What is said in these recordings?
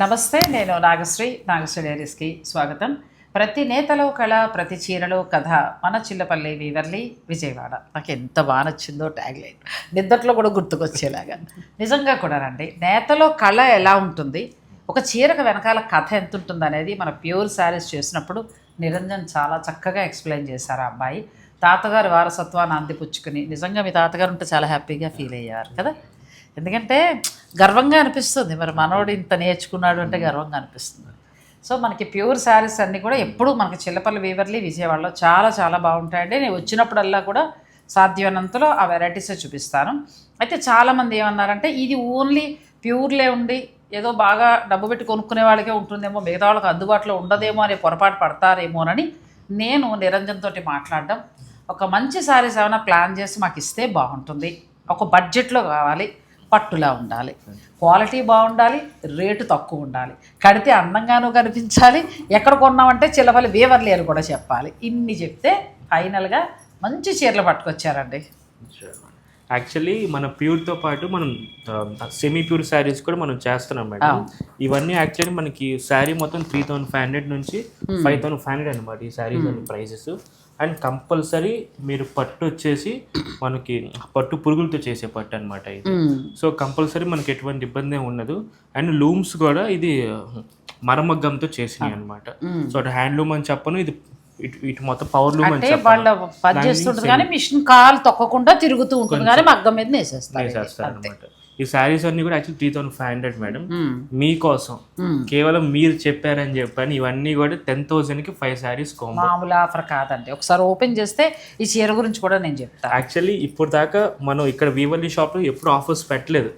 నమస్తే నేను నాగశ్రీ నాగశ్రీ డైరీస్కి స్వాగతం. ప్రతి నేతలో కళ ప్రతి చీరలో కథ మన చిల్లపల్లి వీవర్లి విజయవాడ. నాకు ఎంత బాగా నచ్చిందో ట్యాగ్ లైన్. నిద్దట్లో కూడా గుర్తుకొచ్చేలాగా. నిజంగా కూడా రండి. నేతలో కళ ఎలా ఉంటుంది? ఒక చీరకు వెనకాల కథ ఎంత ఉంటుంది అనేది మన ప్యూర్ శారీస్ చేసినప్పుడు నిరంజన్ చాలా చక్కగా ఎక్స్ప్లెయిన్ చేశారు ఆ అబ్బాయి తాతగారి వారసత్వాన్ని అందిపుచ్చుకుని నిజంగా మీ తాతగారు ఉంటే చాలా హ్యాపీగా ఫీల్ అయ్యారు కదా? ఎందుకంటే గర్వంగా అనిపిస్తుంది. మరి మనోడు ఇంత నేర్చుకున్నాడు అంటే గర్వంగా అనిపిస్తుంది. సో మనకి ప్యూర్ శారీస్ అన్నీ కూడా ఎప్పుడూ మనకి చిల్లపల్లి వీవర్లీ విజయవాడలో చాలా చాలా బాగుంటాయండి. నేను వచ్చినప్పుడల్లా కూడా సాధ్యమైనంతలో ఆ వెరైటీస్ చూపిస్తాను. అయితే చాలామంది ఏమన్నారంటే ఇది ఓన్లీ ప్యూర్లే ఉండి ఏదో బాగా డబ్బు పెట్టి కొనుక్కునే వాళ్ళకే ఉంటుందేమో మిగతా వాళ్ళకి అందుబాటులో ఉండదేమో అనే పొరపాటు పడతారేమోనని నేను నిరంజన్తో మాట్లాడడం ఒక మంచి శారీస్ ఏమైనా ప్లాన్ చేసి మాకు ఇస్తే బాగుంటుంది. ఒక బడ్జెట్లో కావాలి. పట్టులా ఉండాలి. క్వాలిటీ బాగుండాలి రేటు తక్కువ ఉండాలి. కడితే అందంగానూ కనిపించాలి. ఎక్కడ కొన్నామంటే చిల్లపల్లి వేవర్లి అని కూడా చెప్పాలి. ఇన్ని చెప్తే ఫైనల్గా మంచి చీరలు పట్టుకొచ్చారండి. యాక్చువల్లీ మన ప్యూర్తో పాటు మనం సెమీ ప్యూర్ శారీస్ కూడా మనం చేస్తున్నాం మేడం. ఇవన్నీ యాక్చువల్లీ మనకి శారీ మొత్తం త్రీ థౌసండ్ ఫైవ్ హండ్రెడ్ నుంచి ఫైవ్ థౌసండ్ ఫైవ్ హండ్రెడ్ అనమాట ఈ శారీస్ ప్రైజెస్ అండ్ కంపల్సరీ మీరు పట్టు వచ్చేసి మనకి పట్టు పురుగులతో చేసే పట్టు అనమాట ఇది. సో కంపల్సరీ మనకి ఎటువంటి ఇబ్బంది ఉండదు. అండ్ లూమ్స్ కూడా ఇది మరమగ్గంతో చేసినాయి అనమాట సో అటు హ్యాండ్లూమ్ అని చెప్పను ఇది ఇటు ఇటు మొత్తం పవర్ లూమ్ అంటే వాళ్ళ పని చేస్తుంటుంది కానీ మిషన్ కాలు తొక్కకుండా తిరుగుతూ ఉంటుంది కానీ మగ్గం మీద నేసేస్తారు ఇది. చేస్తారు అనమాట ఈ శారీస్ అన్ని కూడా actually three thousand five hundred madam. మ్మ్. మీకోసం. మ్మ్. కేవలం మీరు చెప్పారని చెప్పని ఇవన్నీ కూడా టెన్ థౌసండ్కి ఫైవ్ శారీస్ మామూలు ఆఫర్ కాదండి. ఒకసారి ఓపెన్ చేస్తే ఈ చీర గురించి కూడా నేను చెప్తాను యాక్చువల్లీ ఇప్పుడు దాకా మనం ఇక్కడ వీవర్లీ షాప్లో ఎప్పుడు ఆఫర్స్ పెట్టలేదు.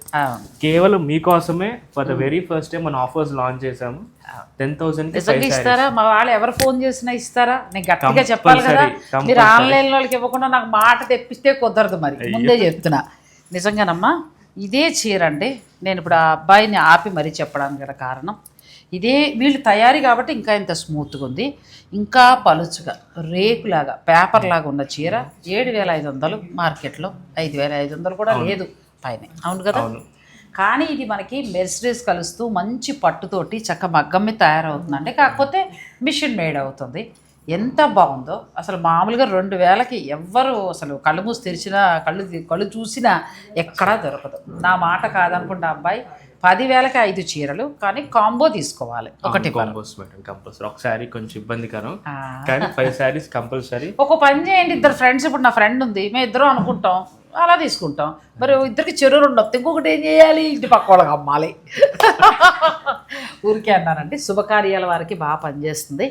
కేవలం మీకోసమే for the very first time మన ఆఫర్స్ లాంచ్ చేసాము టెన్ థౌసండ్ ఇస్తారా? మా వాళ్ళు ఎవరు ఫోన్ చేసినా ఇస్తారా? నేను గట్టిగా చెప్పాలి కదా. మీరు ఆన్లైన్ వాళ్ళకి ఇవ్వకుండా నాకు మాట తెప్పిస్తే కుదరదు మరి. ముందే చెప్తున్నా. నిజంగానమ్మా? ఇదే చీర అండి. నేను ఇప్పుడు ఆ అబ్బాయిని ఆపి మరీ చెప్పడానికి గల కారణం. ఇదే వీళ్ళు తయారీ కాబట్టి ఇంకా ఇంత స్మూత్గా ఉంది. ఇంకా పలుచుగా రేకులాగా పేపర్ లాగా ఉన్న చీర ఏడు వేల ఐదు వందలు మార్కెట్లో. ఐదు వేల ఐదు వందలు కూడా లేదు పైన. అవును కదా. కానీ ఇది మనకి మెర్సిడీస్ కలుస్తూ మంచి పట్టుతోటి చక్క మగ్గం మీద తయారవుతుందండి. కాకపోతే మిషన్ మేడ్ అవుతుంది. ఎంత బాగుందో. అసలు మామూలుగా రెండు వేలకి ఎవ్వరు అసలు కళ్ళు మూసి తెరిచినా కళ్ళు కళ్ళు చూసినా ఎక్కడా దొరకదు. నా మాట కాదనుకుంటా అబ్బాయి పదివేలకి ఐదు చీరలు కానీ కాంబో తీసుకోవాలి. ఒకటి కాంబోస్ మేడం కంపల్సరీ. ఒక శారీ కొంచెం ఇబ్బందికరం. కానీ ఫైవ్ శారీస్ కంపల్సరీ. ఒక పని చేయండి ఇద్దరు ఫ్రెండ్స్. ఇప్పుడు నా ఫ్రెండ్ ఉంది మేము ఇద్దరం అనుకుంటాం అలా తీసుకుంటాం. మరి ఇద్దరికి చెరువు రెండు వస్తే ఇంకొకటి ఏం చేయాలి? ఇంటి పక్క వాళ్ళకి అమ్మాలి. ఊరికే అన్నానండి. శుభకార్యాల వారికి బాగా పనిచేస్తుంది.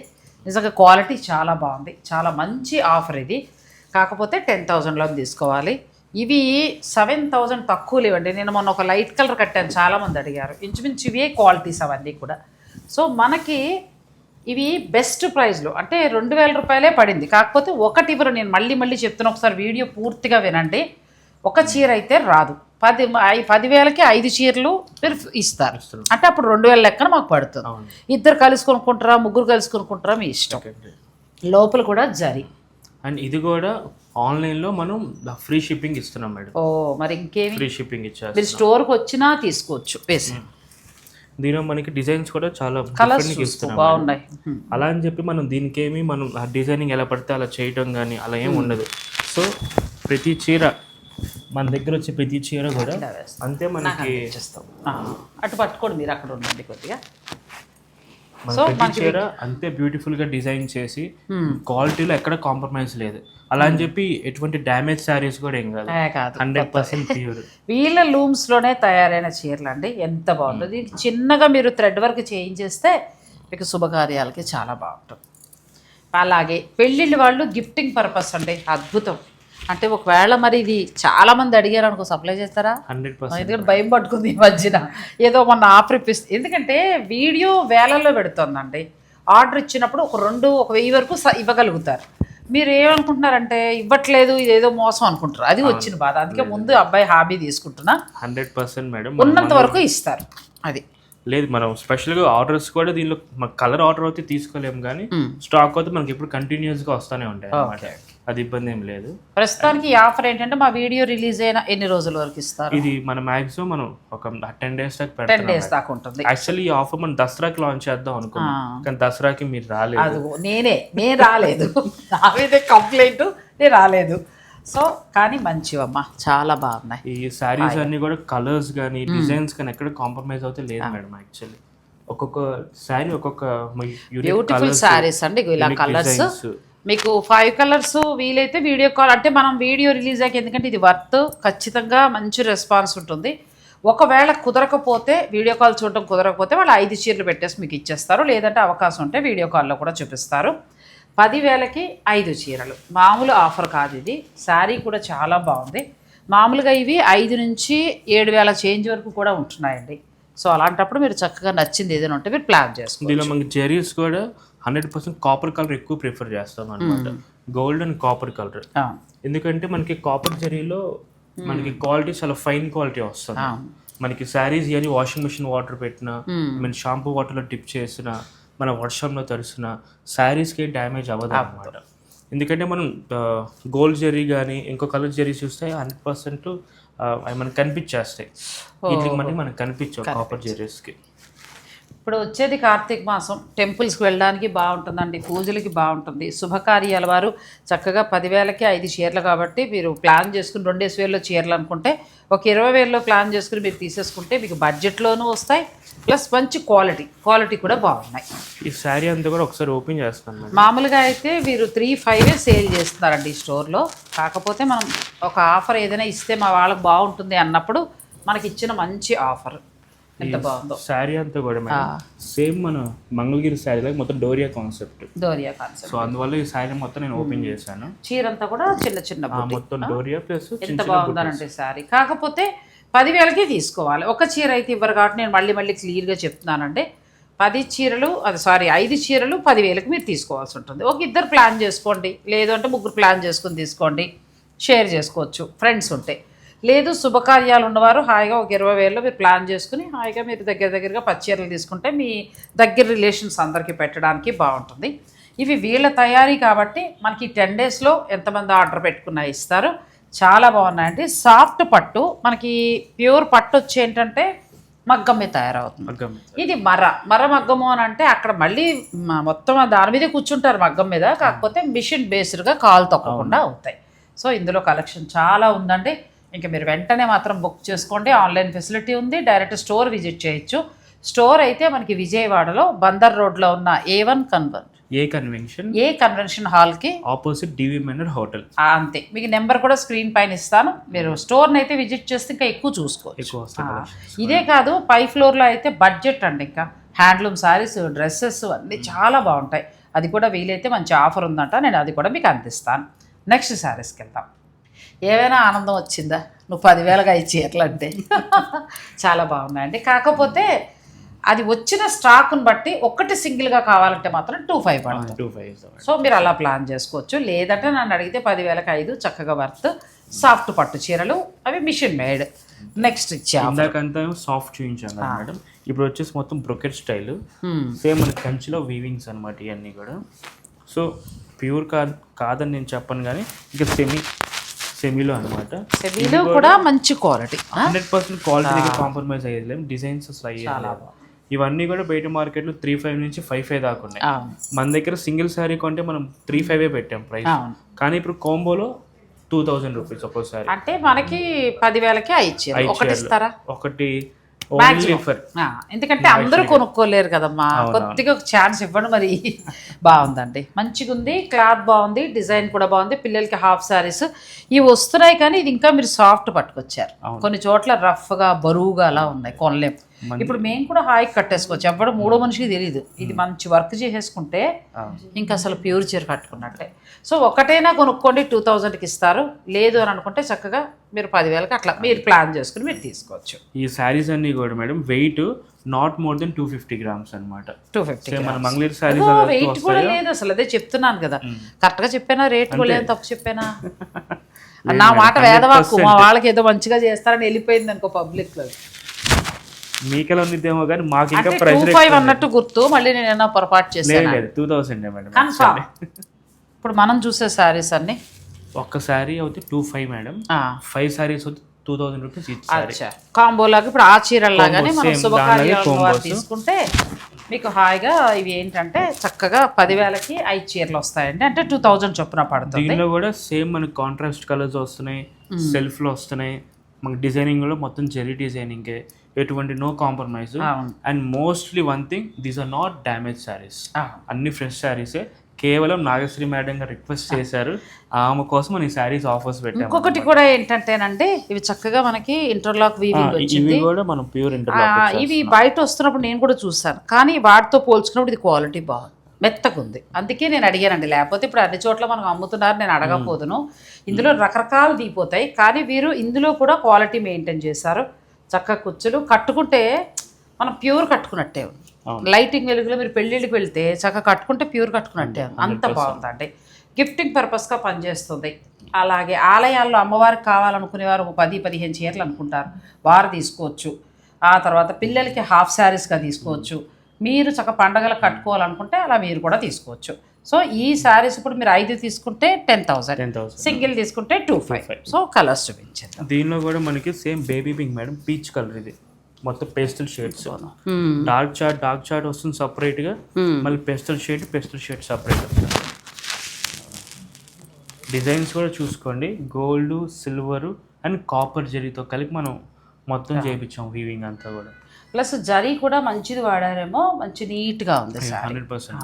నిజంగా క్వాలిటీ చాలా బాగుంది. చాలా మంచి ఆఫర్ ఇది. కాకపోతే టెన్ థౌజండ్లో తీసుకోవాలి. ఇవి సెవెన్ థౌజండ్ తక్కువ లేవండి. నేను మొన్న ఒక లైట్ కలర్ కట్టాను. చాలామంది అడిగారు. ఇంచుమించు ఇవే క్వాలిటీస్ అవన్నీ కూడా. సో మనకి ఇవి బెస్ట్ ప్రైస్లో అంటే రెండు వేల రూపాయలే పడింది. కాకపోతే ఒకటి ఇవ్వరు. నేను మళ్ళీ మళ్ళీ చెప్తున్నా. ఒకసారి వీడియో పూర్తిగా వినండి. ఒక చీర అయితే రాదు. పది ఐ- పదివేలకి ఐదు చీరలు మీరు ఇస్తారు. అంటే అప్పుడు రెండు వేల లెక్కన మాకు పడుతుంది. ఇద్దరు కలిసి కొనుక్కుంటారా ముగ్గురు కలిసి కొనుక్కుంటారా మీ ఇష్టం. లోపల కూడా జరి. అండ్ ఇది కూడా ఆన్లైన్లో మనం ఫ్రీ షిప్పింగ్ ఇస్తున్నాం మేడం. ఓ మరి ఇంకేమి? ఫ్రీ షిప్పింగ్ ఇచ్చారు మీరు స్టోర్కి వచ్చినా తీసుకోవచ్చు వేసి దీనిలో మనకి డిజైన్స్ కూడా చాలా బాగున్నాయి. అలా అని చెప్పి మనం దీనికి ఏమి మనం ఆ డిజైనింగ్ ఎలా పడితే అలా చేయటం కానీ అలా ఏమి ఉండదు. సో ప్రతి చీర మన దగ్గర వచ్చే ప్రతి చీర కూడా. అంతే మనకి అటు పట్టుకోండి మీరు అక్కడ ఉండండి కొద్దిగా. మన ప్రతి చీర అంతే బ్యూటిఫుల్గా డిజైన్ చేసి క్వాలిటీలో ఎక్కడ కాంప్రమైజ్ లేదు. అలా అని చెప్పి ఎటువంటి డ్యామేజ్ శారీస్ కూడా ఏం కాదు. హండ్రెడ్ పర్సెంట్ ప్యూర్ వీళ్ళ లూమ్స్లోనే తయారైన చీరలు అండి ఎంత బాగుంటుంది. చిన్నగా మీరు థ్రెడ్ వర్క్ చేయించేస్తే మీకు శుభకార్యాలకి చాలా బాగుంటుంది. అలాగే పెళ్ళిళ్ళ వాళ్ళు గిఫ్టింగ్ పర్పస్ అండి. అద్భుతం. అంటే ఒకవేళ మరి ఇది చాలా మంది అడిగారు అనుకో సప్లై చేస్తారా? హండ్రెడ్ పర్సెంట్ ఎందుకంటే భయం పట్టుకుంది ఈ మధ్యన. ఏదో మొన్న ఆఫర్ ఇప్పిస్తుంది ఎందుకంటే వీడియో వేలల్లో పెడుతుందండి. ఆర్డర్ ఇచ్చినప్పుడు ఒక రెండు ఒక వెయ్యి వరకు ఇవ్వగలుగుతారు. మీరు ఏమనుకుంటున్నారంటే ఇవ్వట్లేదు ఇదేదో మోసం అనుకుంటారు. అది వచ్చిన బాధ. అందుకే ముందు అబ్బాయి హాబీ తీసుకుంటున్నా. Hundred percent madam. ఉన్నంత వరకు ఇస్తారు. అది. లేదు మనం స్పెషల్గా ఆర్డర్స్ కూడా దీనిలో కలర్ ఆర్డర్ అయితే తీసుకోలేము కానీ. స్టాక్ అయితే మనకి ఇప్పుడు కంటిన్యూస్గా వస్తూనే ఉంటాయి అన్నమాట. అది ఇబ్బంది ఏం లేదు. ప్రస్తుతానికి ఆఫర్ ఏంటంటే మా వీడియో రిలీజ్ అయిన ఎన్ని రోజుల వరకు ఇస్తారు? ఇది మన మాక్సిమం మనం ఒక టెన్ డేస్ దాకా టెన్ డేస్ దాకా ఉంటుంది. యాక్చువల్లీ ఈ ఆఫర్ మనం దసరాకి లాంచ్ చేద్దాం అనుకున్నాం. కానీ దసరాకి మీరు రాలేదు. నేనే నేను రాలేదు. నా మీదే కంప్లైంట్ నేను రాలేదు. సో కానీ మంచివమ్మా. చాలా బాగున్నాయి. ఈ శారీస్ అన్ని కూడా కలర్స్ కానీ డిజైన్స్ కానీ ఎక్కడ కాంప్రమైజ్ అవుతే లేదు మేడం యాక్చువల్లీ ఒక్కొక్క శారీ ఒక్కొక్క బ్యూటిఫుల్ శారీస్ అండి. ఇలా కలర్స్ మీకు ఫైవ్ కలర్స్ వీలైతే వీడియో కాల్ అంటే మనం వీడియో రిలీజ్ అయ్యాక ఎందుకంటే ఇది వర్త్ ఖచ్చితంగా మంచి రెస్పాన్స్ ఉంటుంది. ఒకవేళ కుదరకపోతే వీడియో కాల్ చూడడం కుదరకపోతే వాళ్ళు ఐదు చీరలు పెట్టేసి మీకు ఇచ్చేస్తారు. లేదంటే అవకాశం ఉంటే వీడియో కాల్లో కూడా చూపిస్తారు. పదివేలకి ఐదు చీరలు. మామూలు ఆఫర్ కాదు ఇది. శారీ కూడా చాలా బాగుంది. మామూలుగా ఇవి ఐదు నుంచి ఏడు వేల చేంజ్ వరకు కూడా ఉంటున్నాయండి. సో అలాంటప్పుడు మీరు చక్కగా నచ్చింది ఏదైనా ఉంటే మీరు ప్లాన్ చేసుకోండి దీనిలో మనకి జెరీస్ కూడా హండ్రెడ్ పర్సెంట్ కాపర్ కలర్ ఎక్కువ ప్రిఫర్ చేస్తాం అనమాట గోల్డ్ అండ్ కాపర్ కలర్. ఎందుకంటే మనకి కాపర్ జరీలో మనకి క్వాలిటీ చాలా ఫైన్ క్వాలిటీ వస్తుంది. మనకి శారీస్ ఇవన్నీ వాషింగ్ మిషన్ వాటర్ పెట్టినా మన షాంపూ వాటర్లో డిప్ చేసిన మన వర్షంలో తడిసిన శారీస్కి ఏం డ్యామేజ్ అవ్వదు అనమాట ఎందుకంటే మనం గోల్డ్ జరీ కానీ ఇంకో కలర్ జరీ చూస్తే హండ్రెడ్ పర్సెంట్ అవి మనకి కనిపించేస్తాయి. వీటికి మనకి మనకి కనిపించవు కాపర్ జరీస్కి. ఇప్పుడు వచ్చేది కార్తీక మాసం. టెంపుల్స్కి వెళ్ళడానికి బాగుంటుందండి. పూజలకి బాగుంటుంది. శుభకార్యాల వారు చక్కగా పదివేలకి ఐదు చీరలు కాబట్టి మీరు ప్లాన్ చేసుకుని రెండేసి వేలలో చీరలు అనుకుంటే ఒక ఇరవై వేలలో ప్లాన్ చేసుకుని మీరు తీసేసుకుంటే మీకు బడ్జెట్లోనూ వస్తాయి. ప్లస్ మంచి క్వాలిటీ. క్వాలిటీ కూడా బాగున్నాయి. ఈ శారీ అంతా కూడా ఒకసారి ఓపెన్ చేస్తాను మామూలుగా అయితే వీరు త్రీ ఫైవ్ సేల్ చేస్తున్నారండి ఈ స్టోర్లో. కాకపోతే మనం ఒక ఆఫర్ ఏదైనా ఇస్తే మా వాళ్ళకి బాగుంటుంది అన్నప్పుడు మనకి ఇచ్చిన మంచి ఆఫర్. ఎంత బాగుందో. శారీ అంతా కూడా మేడం సేమ్ మన మంగళగిరి శారీ లాగా మొత్తం doria concept. Doria concept. So అందువల్ల ఈ శారీ మొత్తం నేను ఓపెన్ చేశాను. చీర అంతా కూడా చిన్న చిన్న. మొత్తం డోరియా ప్లస్ ఎంత బాగుందనంటే శారీ. కాకపోతే పదివేలకి తీసుకోవాలి. ఒక చీర అయితే ఇవ్వరు కాబట్టి నేను మళ్ళీ మళ్ళీ క్లియర్గా చెప్తున్నానండి. పది చీరలు అది సారీ ఐదు చీరలు పదివేలకు మీరు తీసుకోవాల్సి ఉంటుంది. ఒక ఇద్దరు ప్లాన్ చేసుకోండి. లేదు అంటే ముగ్గురు ప్లాన్ చేసుకుని తీసుకోండి. షేర్ చేసుకోవచ్చు. ఫ్రెండ్స్ ఉంటే. లేదు శుభకార్యాలు ఉన్నవారు హాయిగా ఒక ఇరవై వేలలో మీరు ప్లాన్ చేసుకుని హాయిగా మీరు దగ్గర దగ్గరగా పచ్చి చీరలు తీసుకుంటే మీ దగ్గర రిలేషన్స్ అందరికీ పెట్టడానికి బాగుంటుంది. ఇవి వీళ్ళ తయారీ కాబట్టి మనకి టెన్ డేస్లో ఎంతమంది ఆర్డర్ పెట్టుకున్నా ఇస్తారు. చాలా బాగున్నాయండి. సాఫ్ట్ పట్టు మనకి ప్యూర్ పట్టు వచ్చి ఏంటంటే మగ్గం మీద తయారవుతుంది ఇది మర మర మగ్గము అని అంటే అక్కడ మళ్ళీ మొత్తం దాని మీదే కూర్చుంటారు మగ్గం మీద. కాకపోతే మిషన్ బేస్డ్గా కాలు తొక్కకుండా అవుతాయి. సో ఇందులో కలెక్షన్ చాలా ఉందండి. ఇంకా మీరు వెంటనే మాత్రం బుక్ చేసుకోండి. ఆన్లైన్ ఫెసిలిటీ ఉంది. డైరెక్ట్ స్టోర్ విజిట్ చేయొచ్చు. స్టోర్ అయితే మనకి విజయవాడలో బందర్ రోడ్లో ఉన్న A one conven A convention A convention హాల్కి ఆపోజిట్ డివి మెనర్ హోటల్ అంతే. మీకు నెంబర్ కూడా స్క్రీన్ పైన ఇస్తాను. మీరు స్టోర్ని అయితే విజిట్ చేస్తే ఇంకా ఎక్కువ చూసుకోవచ్చు. ఇదే కాదు పై ఫ్లోర్లో అయితే బడ్జెట్ అండి ఇంకా. హ్యాండ్లూమ్ సారీస్ డ్రెస్సెస్ అన్నీ చాలా బాగుంటాయి. అది కూడా వీలైతే మంచి ఆఫర్ ఉందంట. నేను అది కూడా మీకు అందిస్తాను. నెక్స్ట్ శారీస్కి వెళ్దాం. ఏమైనా ఆనందం వచ్చిందా? నువ్వు పదివేలుగా చీరలు అంటే. చాలా బాగున్నాయండి. కాకపోతే అది వచ్చిన స్టాక్ను బట్టి ఒక్కటి సింగిల్గా కావాలంటే మాత్రం టూ ఫైవ్ పడుతుంది. టూ ఫైవ్ సో మీరు అలా ప్లాన్ చేసుకోవచ్చు. లేదంటే నన్ను అడిగితే పదివేలకు ఐదు చక్కగా వర్త్ సాఫ్ట్ పట్టు చీరలు. అవి మిషన్ మేడ్. నెక్స్ట్ ఇచ్చా ఇందాకంతా సాఫ్ట్ చూపించాను మేడం. ఇప్పుడు వచ్చేసి మొత్తం బ్రొకెట్ స్టైల్. సేమ్ మన కంచిలో వీవింగ్స్ అనమాట ఇవన్నీ కూడా. సో ప్యూర్ కాదు కాదని నేను చెప్పను కానీ ఇంకా సెమీ సెమీలో అనమాట సెమీలో కూడా మంచి quality hundred percent quality compromise అయ్యేది డిజైన్స్ అసలు అయ్యేది ఇవన్నీ కూడా బయట మార్కెట్లో త్రీ ఫైవ్ నుంచి ఫైవ్ ఫైవ్ దాకా ఉన్నాయి. మన దగ్గర సింగిల్ శారీ కొంటే మనం త్రీ ఫైవ్ పెట్టాం ప్రైస్ కానీ ఇప్పుడు కాంబోలో టూ థౌజండ్ రూపీస్ ఒక్కోసారి అంటే మనకి పదివేలకి చీరలు ఒకటి ఇస్తారా? ఎందుకంటే అందరూ కొనుక్కోలేరు కదమ్మా. కొద్దిగా ఒక ఛాన్స్ ఇవ్వండి మరి బాగుందండి. మంచిగా ఉంది క్లాత్ బాగుంది డిజైన్ కూడా బాగుంది. పిల్లలకి హాఫ్ శారీస్ ఇవి వస్తున్నాయి కానీ ఇది ఇంకా మీరు సాఫ్ట్ పట్టుకొచ్చారు. కొన్ని చోట్ల రఫ్గా బరువుగా అలా ఉన్నాయి. కొనలేం. ఇప్పుడు మేము కూడా హాయిగా కట్టేసుకోవచ్చు. ఎవడు మూడో మనిషికి తెలియదు ఇది మంచి వర్క్ చేసేసుకుంటే ఇంకా అసలు ప్యూర్ చీర కట్టుకున్నట్టే. సో ఒకటైనా కొనుక్కోండి టూ థౌజండ్కి ఇస్తారు. లేదు అని అనుకుంటే చక్కగా మీరు పదివేలకి అట్లా మీరు ప్లాన్ చేసుకుని మీరు తీసుకోవచ్చు. ఈ శారీస్ అన్ని కూడా madam weight not more than two fifty grams అనమాట టూ ఫిఫ్టీ మన మంగళూరు శారీస్ వెయిట్ కూడా లేదు అసలు. అదే చెప్తున్నాను కదా. కరెక్ట్గా చెప్పానా? రేట్ కూడా లేదు తప్పు చెప్పానా? నా మాట వేదవాకు మా వాళ్ళకి ఏదో మంచిగా చేస్తారని వెళ్ళిపోయింది అనుకో పబ్లిక్లో. మీకెలా ఉండిద్దేమో కానీ మాకు ఇంకా ప్రైస్ ఫైవ్ అన్నట్టు గుర్తు మళ్ళీ నేను పొరపాటు లేదు చేశాను? లేదు టూ థౌసండ్ మేడం ఇప్పుడు మనం చూసే శారీస్ అన్ని. ఒక్క శారీ అయితే టూ ఫైవ్ మేడం. ఆ, ఫైవ్ శారీస్ అయితే టూ థౌసండ్ రూపీస్ ఇచ్చి అచ్చా. కాంబోలాగా ఇప్పుడు ఆ చీరల్లాగానే మనం శుభకార్యాలు. తీసుకుంటే మీకు హాయిగా ఇవి ఏంటంటే చక్కగా పదివేలకి ఐదు చీరలు వస్తాయండి. అంటే టూ థౌజండ్ చొప్పున పడుతుంది. దీనిలో కూడా సేమ్ మనకి కాంట్రాస్ట్ కలర్స్ వస్తున్నాయి సెల్ఫ్లో వస్తున్నాయి. మనకి డిజైనింగ్లో మొత్తం జెరీ డిజైనింగ్ ఎటువంటి no compromise. And mostly one thing these are not damage saris. అన్ని ఫ్రెష్ శారీసే. కేవలం నాగశ్రీ మేడం గారు రిక్వెస్ట్ చేశారు ఆమె కోసం మనం ఈ శారీస్ ఆఫర్స్ పెట్టాము ఇంకొకటి కూడా ఏంటంటేనండి ఇవి చక్కగా మనకి ఇంటర్లాక్ ఇవి కూడా మనం ప్యూర్ ఇంటర్లాక్ ఇవి బయట వస్తున్నప్పుడు నేను కూడా చూసాను కానీ వాటితో పోల్చుకున్నప్పుడు ఇది క్వాలిటీ బాగుంది. మెత్తగా ఉంది. అందుకే నేను అడిగానండి లేకపోతే ఇప్పుడు అన్ని చోట్ల మనం అమ్ముతున్నారు నేను అడగకపోదును ఇందులో రకరకాలు దిగిపోతాయి కానీ వీరు ఇందులో కూడా క్వాలిటీ మెయింటైన్ చేశారు. చక్కగా కుచ్చులు కట్టుకుంటే మనం ప్యూర్ కట్టుకున్నట్టే. లైటింగ్ వెలుగులో మీరు పెళ్ళిళ్ళకి వెళ్తే చక్కగా కట్టుకుంటే ప్యూర్ కట్టుకున్నట్టే. అంత బాగుందండి. గిఫ్టింగ్ పర్పస్గా పనిచేస్తుంది. అలాగే ఆలయాల్లో అమ్మవారికి కావాలనుకునే వారు ఒక పది పదిహేను చీరలు అనుకుంటారు. వారు తీసుకోవచ్చు. ఆ తర్వాత పిల్లలకి హాఫ్ శారీస్గా తీసుకోవచ్చు. మీరు చక్క పండగలకు కట్టుకోవాలనుకుంటే అలా మీరు కూడా తీసుకోవచ్చు. సో ఈ శారీస్ ఇప్పుడు మీరు ఐదు తీసుకుంటే ten thousand ten thousand single తీసుకుంటే టూ ఫైవ్ సో కలర్స్ చూపించారు దీనిలో కూడా మనకి same baby pink madam peach colour ఇది. మొత్తం pastel shades dark chart dark chart వస్తుంది separate గా. మళ్ళీ pastel shade pastel shade separate designs కూడా చూసుకోండి. గోల్డ్ సిల్వర్ అండ్ కాపర్ జరీతో కలిపి మనం మొత్తం చేయించాం వీవింగ్ అంతా కూడా. ప్లస్ జరీ కూడా మంచిది వాడారేమో మంచి నీట్గా ఉంది హండ్రెడ్ పర్సెంట్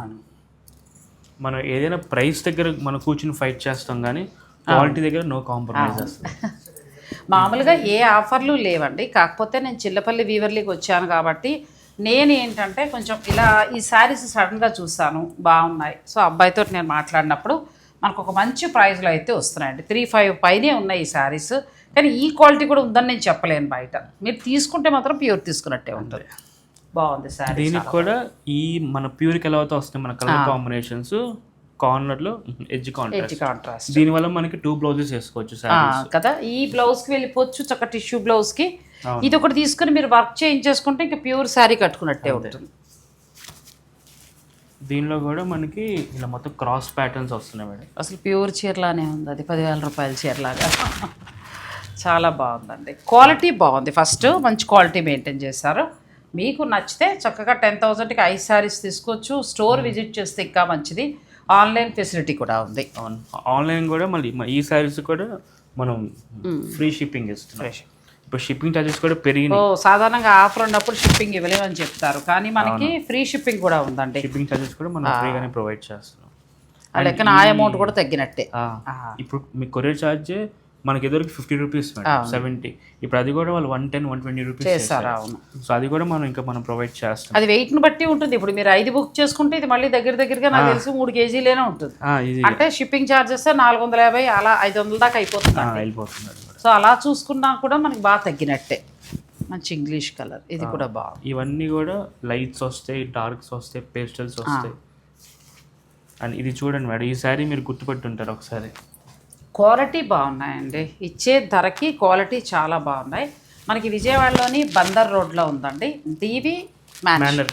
మనం ఏదైనా ప్రైస్ దగ్గర మనం కూర్చుని ఫైట్ చేస్తాం కానీ క్వాలిటీ దగ్గర నో కాంప్రమైజ్ మామూలుగా ఏ ఆఫర్లు లేవండి. కాకపోతే నేను చిల్లపల్లి వీవర్లీకి వచ్చాను కాబట్టి నేను ఏంటంటే కొంచెం ఇలా ఈ శారీస్ సడన్గా చూసాను బాగున్నాయి. సో అబ్బాయితో నేను మాట్లాడినప్పుడు మనకు ఒక మంచి ప్రైస్లో అయితే వస్తున్నాయండి. త్రీ ఫైవ్ పైనే ఉన్నాయి ఈ శారీస్ కానీ ఈ క్వాలిటీ కూడా ఉందని నేను చెప్పలేను బయట. మీరు తీసుకుంటే మాత్రం ప్యూర్ తీసుకున్నట్టే ఉంటుంది. బాగుంది శారీ దీనికి కూడా ఈ మన ప్యూర్కి ఎలా అయితే వస్తాయి మన colour combinations edge contrast. Edge contrast. దీనివల్ల మనకి టూ బ్లౌజెస్ వేసుకోవచ్చు సార్ కదా? ఈ బ్లౌజ్కి వెళ్ళిపోవచ్చు చక్క టిష్యూ బ్లౌజ్కి అవును. ఇది ఒకటి తీసుకుని మీరు వర్క్ చేయించేసుకుంటే ఇంకా ప్యూర్ శారీ కట్టుకున్నట్టే ఉంటుంది. దీనిలో కూడా మనకి ఇలా మొత్తం క్రాస్ ప్యాటర్న్స్ వస్తున్నాయి మేడం. అసలు ప్యూర్ చీరలానే ఉంది. అది పదివేల రూపాయల చీరలాగా చాలా బాగుందండి. క్వాలిటీ బాగుంది. ఫస్ట్ మంచి క్వాలిటీ మెయింటైన్ చేశారు. మీకు నచ్చితే చక్కగా టెన్ థౌజండ్కి ఐదు శారీస్ తీసుకోవచ్చు. స్టోర్ విజిట్ చేస్తే ఇంకా మంచిది. ఆన్లైన్ ఫెసిలిటీ కూడా ఉంది. ఆన్లైన్ కూడా మళ్ళీ ఈ సారీస్ కూడా మనం ఫ్రీ షిప్పింగ్ ఇస్తున్నాం ఇప్పుడు షిప్పింగ్ ఛార్జెస్ కూడా ఓ పెరిగినాయి సాధారణంగా ఆఫర్ ఉన్నప్పుడు షిప్పింగ్ ఇవ్వలేమని చెప్తారు. కానీ మనకి ఫ్రీ షిప్పింగ్ కూడా ఉందండి. షిప్పింగ్ ఛార్జెస్ కూడా మనం ఫ్రీగానే ప్రొవైడ్ చేస్తున్నాం. ఆ అమౌంట్ కూడా తగ్గినట్టే. ఇప్పుడు మీ కొరియర్ ఛార్జ్ మనకి ఎదురుకి ఫిఫ్టీ రూపీస్ సెవెంటీ ఇప్పుడు అది కూడా వాళ్ళు one ten one twenty rupees చేస్తారు అవును. సో అది కూడా మనం ఇంకా మనం ప్రొవైడ్ చేస్తాం. అది వెయిట్ని బట్టి ఉంటుంది. ఇప్పుడు మీరు ఐదు బుక్ చేసుకుంటే ఇది మళ్ళీ దగ్గర దగ్గరగా నాకు తెలిసి మూడు కేజీలేనే ఉంటుంది. అంటే షిప్పింగ్ ఛార్జెస్ నాలుగు వందల యాభై అలా ఐదు వందల దాకా అయిపోతుంది కూడా. సో అలా చూసుకున్నా కూడా మనకి బాగా తగ్గినట్టే. మంచి ఇంగ్లీష్ కలర్ ఇది కూడా బాగుంది. ఇవన్నీ కూడా లైట్స్ వస్తాయి డార్క్స్ వస్తాయి పేస్టల్స్ వస్తాయి. అండ్ ఇది చూడండి మేడం ఈ శారీ మీరు గుర్తుపెట్టుంటారు ఒకసారి. క్వాలిటీ బాగున్నాయండి. ఇచ్చే ధరకి క్వాలిటీ చాలా బాగున్నాయి. మనకి విజయవాడలోని బందర్ రోడ్లో ఉందండి. DV manor manor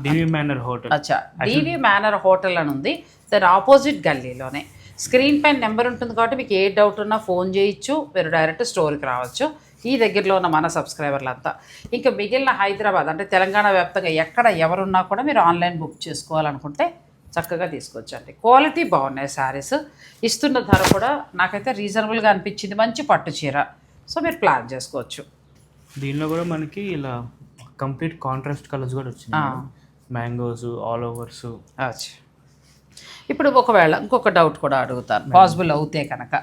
DV manor hotel. అచ్చా. డివి మేనర్ హోటల్ అని ఉంది. దాని ఆపోజిట్ గల్లీలోనే. స్క్రీన్ పైన నెంబర్ ఉంటుంది కాబట్టి మీకు ఏ డౌట్ ఉన్నా ఫోన్ చేయొచ్చు. మీరు డైరెక్ట్ స్టోర్కి రావచ్చు. ఈ దగ్గరలో ఉన్న మన సబ్స్క్రైబర్లంతా. ఇంకా మిగిలిన హైదరాబాద్ అంటే తెలంగాణ వ్యాప్తంగా ఎక్కడ ఎవరున్నా కూడా మీరు ఆన్లైన్ బుక్ చేసుకోవాలనుకుంటే చక్కగా తీసుకొచ్చండి క్వాలిటీ బాగున్నాయి శారీస్ ఇస్తున్న ధర కూడా నాకైతే రీజనబుల్గా అనిపించింది. మంచి పట్టు చీర. సో మీరు ప్లాన్ చేసుకోవచ్చు. దీనిలో కూడా మనకి ఇలా కంప్లీట్ కాంట్రాస్ట్ కలర్స్ కూడా వచ్చినాయి. మ్యాంగోస్ ఆల్ ఓవర్స్ ఇప్పుడు ఒకవేళ ఇంకొక డౌట్ కూడా అడుగుతాను. పాసిబుల్ అవుతే కనుక.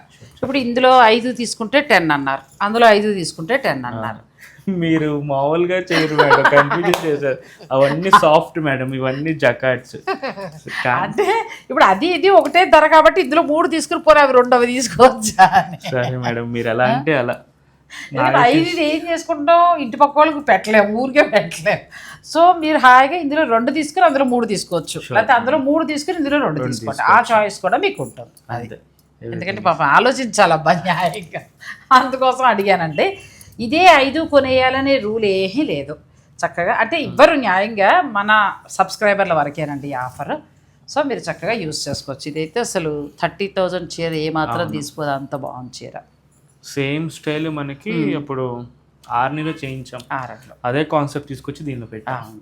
ఇప్పుడు ఇందులో ఐదు తీసుకుంటే టెన్ అన్నారు. అందులో ఐదు తీసుకుంటే టెన్ అన్నారు. మీరు మామూలుగా చేయరు మేడం కన్ఫ్యూజన్ చేశారు. అవన్నీ సాఫ్ట్ మేడం ఇవన్నీ జకాట్స్ అంటే ఇప్పుడు అది ఇది ఒకటే ధర కాబట్టి ఇందులో మూడు తీసుకుని పోరా అవి రెండు అవి తీసుకోవచ్చా అని. సరే మేడం మీరు ఎలా అంటే అలా. ఐదు ఏం చేసుకుంటాం ఇంటి పక్క వాళ్ళకి పెట్టలేము ఊరికే పెట్టలేము సో మీరు హాయిగా ఇందులో రెండు తీసుకుని అందులో మూడు తీసుకోవచ్చు. లేకపోతే అందులో మూడు తీసుకుని ఇందులో రెండు తీసుకోవచ్చు. ఆ చాయిస్ కూడా మీకు ఉంటుంది. అది. ఎందుకంటే పాపం ఆలోచించాలబ్బా న్యాయంగా. అందుకోసం అడిగానండి. ఇదే ఐదు కొనేయాలనే రూల్ ఏమీ లేదు. చక్కగా అంటే ఇవ్వరు న్యాయంగా మన సబ్స్క్రైబర్ల వరకేనండి ఈ ఆఫర్. సో మీరు చక్కగా యూస్ చేసుకోవచ్చు. ఇదైతే అసలు థర్టీ థౌజండ్ చీర ఏ మాత్రం తీసుకోదు అంత బాగుంది చీర. సేమ్ స్టైల్ మనకి అప్పుడు ఆర్నీలో చేయించాం. ఆరట్లో అదే కాన్సెప్ట్ తీసుకొచ్చి దీనిలో పెట్టాం.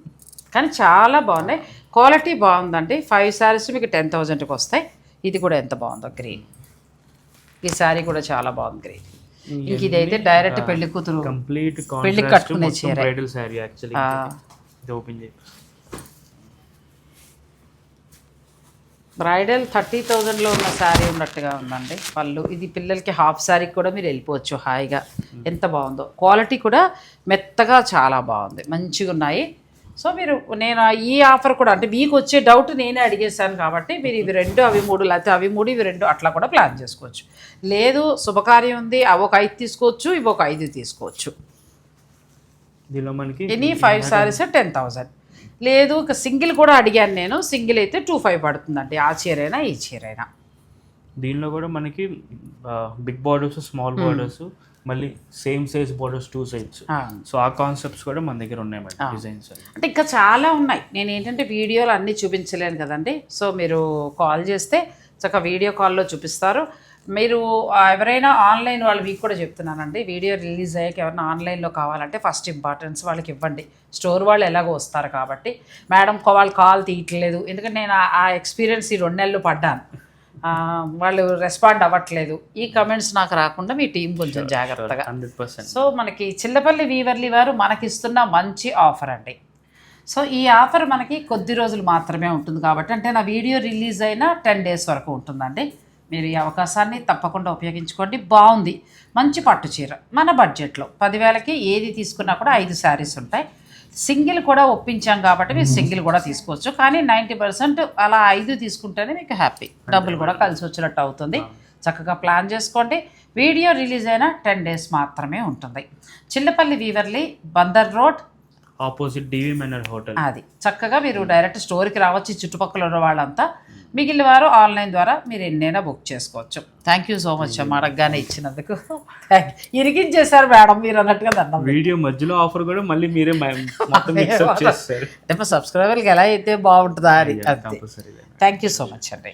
కానీ చాలా బాగున్నాయి. క్వాలిటీ బాగుందండి. ఫైవ్ శారీస్ మీకు టెన్ థౌజండ్కి వస్తాయి. ఇది కూడా ఎంత బాగుందో గ్రీన్. ఈ శారీ కూడా చాలా బాగుంది గ్రీన్. ఇంక ఇదైతే డైరెక్ట్ పెళ్ళి కూతురు కంప్లీట్ పెళ్ళి కట్టుకునే చీర. Bridal sari actually. ఇది ఓపెన్ చేయి. బ్రైడల్ థర్టీ థౌజండ్లో ఉన్న శారీ ఉన్నట్టుగా ఉందండి. పళ్ళు. ఇది పిల్లలకి హాఫ్ శారీకి కూడా మీరు వెళ్ళిపోవచ్చు హాయిగా. ఎంత బాగుందో. క్వాలిటీ కూడా మెత్తగా చాలా బాగుంది. మంచిగా ఉన్నాయి సో మీరు నేను ఈ ఆఫర్ కూడా అంటే మీకు వచ్చే డౌట్ నేనే అడిగేశాను కాబట్టి మీరు ఇవి రెండు అవి మూడు లేకపోతే అవి మూడు ఇవి రెండు అట్లా కూడా ప్లాన్ చేసుకోవచ్చు. లేదు శుభకార్యం ఉంది అవి ఒక ఐదు తీసుకోవచ్చు ఇవి ఒక ఐదు తీసుకోవచ్చు. దీనిలో మనకి any five saris ten thousand లేదు ఇక సింగిల్ కూడా అడిగాను నేను సింగిల్ అయితే టూ ఫైవ్ పడుతుందండి ఆ చీరైనా ఈ చీరైనా దీనిలో కూడా మనకి బిగ్ బార్డర్స్ స్మాల్ బార్డర్స్ మళ్ళీ same size borders two sides ఆ. సో ఆ కాన్సెప్ట్స్ కూడా మన దగ్గర ఉన్నాయి మేడం డిజైన్స్ అంటే ఇంకా చాలా ఉన్నాయి. నేను ఏంటంటే వీడియోలు అన్నీ చూపించలేను కదండి. సో మీరు కాల్ చేస్తే చక్కగా వీడియో కాల్లో చూపిస్తారు. మీరు ఎవరైనా ఆన్లైన్ వాళ్ళు మీకు కూడా చెప్తున్నానండి. వీడియో రిలీజ్ అయ్యాక ఎవరైనా ఆన్లైన్లో కావాలంటే ఫస్ట్ ఇంపార్టెన్స్ వాళ్ళకి ఇవ్వండి. స్టోర్ వాళ్ళు ఎలాగో వస్తారు కాబట్టి. మేడం వాళ్ళు కాల్ తీయట్లేదు. ఎందుకంటే నేను ఆ- ఎక్స్పీరియన్స్ ఈ రెండు నెలలు పడ్డాను. వాళ్ళు రెస్పాండ్ అవ్వట్లేదు. ఈ కమెంట్స్ నాకు రాకుండా మీ టీం కొంచెం జాగ్రత్తగా. సో మనకి చిల్లపల్లి వీవర్లి వారు మనకిస్తున్న మంచి ఆఫర్ అండి. సో ఈ ఆఫర్ మనకి కొద్ది రోజులు మాత్రమే ఉంటుంది కాబట్టి అంటే నా వీడియో రిలీజ్ అయిన టెన్ డేస్ వరకు ఉంటుందండి. మీరు ఈ అవకాశాన్ని తప్పకుండా ఉపయోగించుకోండి. బాగుంది. మంచి పట్టు చీర. మన బడ్జెట్లో పదివేలకి ఏది తీసుకున్నా కూడా ఐదు శారీస్ ఉంటాయి. సింగిల్ కూడా ఒప్పించాం కాబట్టి మీరు సింగిల్ కూడా తీసుకోవచ్చు. కానీ నైంటీ పర్సెంట్ అలా ఐదు తీసుకుంటేనే మీకు హ్యాపీ. డబ్బులు కూడా కలిసి వచ్చినట్టు అవుతుంది. చక్కగా ప్లాన్ చేసుకోండి. వీడియో రిలీజ్ అయిన టెన్ డేస్ మాత్రమే ఉంటుంది. Chillapalli వీవర్లి Bandar road opposite DV manor hotel. అది. చక్కగా మీరు డైరెక్ట్ స్టోర్కి రావచ్చు చుట్టుపక్కల ఉన్న వాళ్ళంతా. మిగిలిన వారు ఆన్లైన్ ద్వారా మీరు ఎన్నైనా బుక్ చేసుకోవచ్చు. థ్యాంక్ యూ సో మచ్ అమ్మ అడగగానే ఇచ్చినందుకు. ఇరికించేశారు మేడం మీరు అన్నట్టుగా దండం వీడియో మధ్యలో ఆఫర్ కూడా మళ్ళీ మీరే సబ్స్క్రైబర్కి ఎలా అయితే బాగుంటుందా అని థ్యాంక్ యూ సో మచ్ అండి.